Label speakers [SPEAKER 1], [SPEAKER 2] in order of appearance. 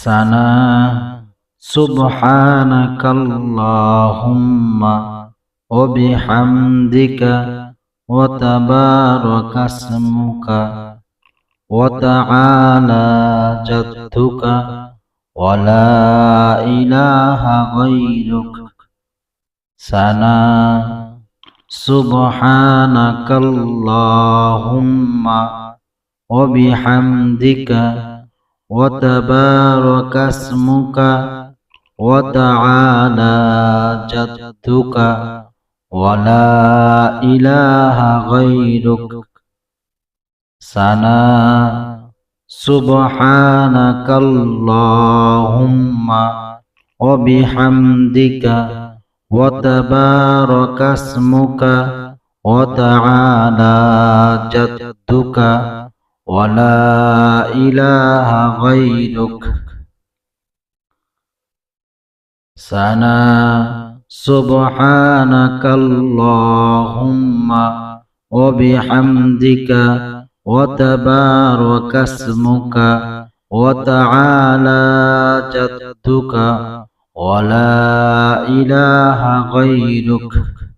[SPEAKER 1] ثنا سبحانك اللهم وبحمدك وتبارك اسمك وتعالى جدك ولا إله غيرك. ثنا سبحانك اللهم وبحمدك وتبارك اسمك وتعالى جدك ولا إله غيرك. سنا سبحانك اللهم وبحمدك وتبارك اسمك وتعالى جدك ولا إله غيرك. سنا سبحانك اللهم وبحمدك وتبارك اسمك وتعالى جدك ولا إله غيرك.